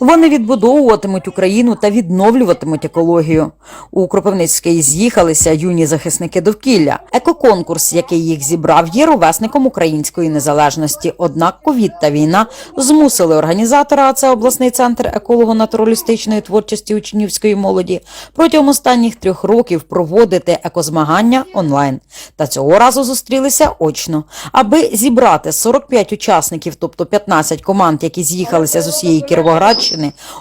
Вони відбудовуватимуть Україну та відновлюватимуть екологію. У Кропивницький з'їхалися юні захисники довкілля. Екоконкурс, який їх зібрав, є ровесником української незалежності. Однак ковід та війна змусили організатора, а це обласний центр еколого-натуралістичної творчості учнівської молоді, протягом останніх трьох років проводити екозмагання онлайн. Та цього разу зустрілися очно, аби зібрати 45 учасників, тобто 15 команд, які з'їхалися з усієї Кіровоградщини,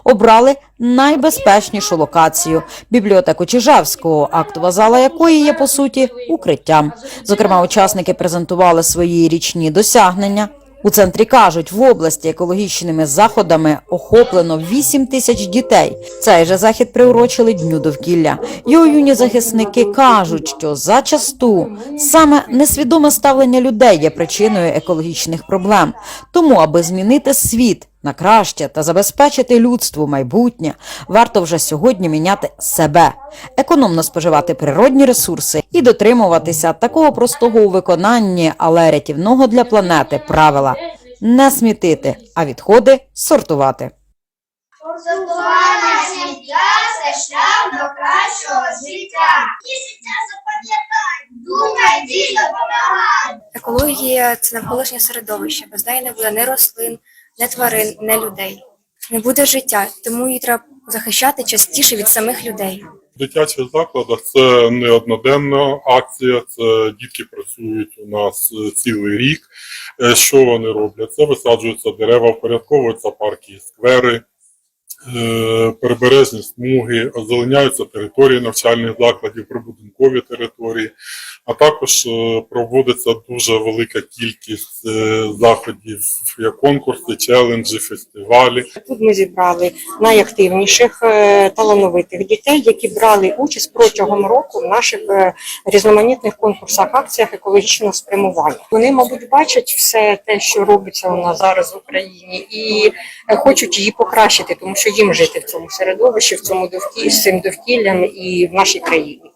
обрали найбезпечнішу локацію бібліотеку Чижевського, актова зала якої є по суті укриттям. Зокрема, учасники презентували свої річні досягнення. У центрі кажуть, в області екологічними заходами охоплено 8 тисяч дітей. Цей же захід приурочили дню довкілля. Його юні захисники кажуть, що зачасту саме несвідоме ставлення людей є причиною екологічних проблем. Тому, аби змінити світ на краще та забезпечити людству майбутнє, варто вже сьогодні міняти себе, економно споживати природні ресурси і дотримуватися такого простого у виконанні, але рятівного для планети правила не смітити, а відходи сортувати. Сортування сміття це шлях до кращого життя. І життя запам'ятай, думай, дій, допомагай. Екологія це навколишнє середовище. Без неї не буде ні рослин, ні тварин, не людей. Не буде життя, тому її треба захищати частіше від самих людей. В дитячих закладах це не одноденна акція, це дітки працюють у нас е, цілий рік. Е, Що вони роблять? Це висаджуються дерева, впорядковуються парки і сквери, прибережні смуги, озеленяються території навчальних закладів, прибудинкові території, а також е, проводиться дуже велика кількість е, заходів, як конкурси, челенджі, фестивалі. Тут ми зібрали найактивніших е, талановитих дітей, які брали участь протягом року в наших е, різноманітних конкурсах, акціях екологічного спрямування. Вони, мабуть, бачать все те, що робиться у нас зараз в Україні, і е, хочуть її покращити, тому що їм жити в цьому середовищі, в цьому довкіллі, з цим довкіллям і в нашій країні.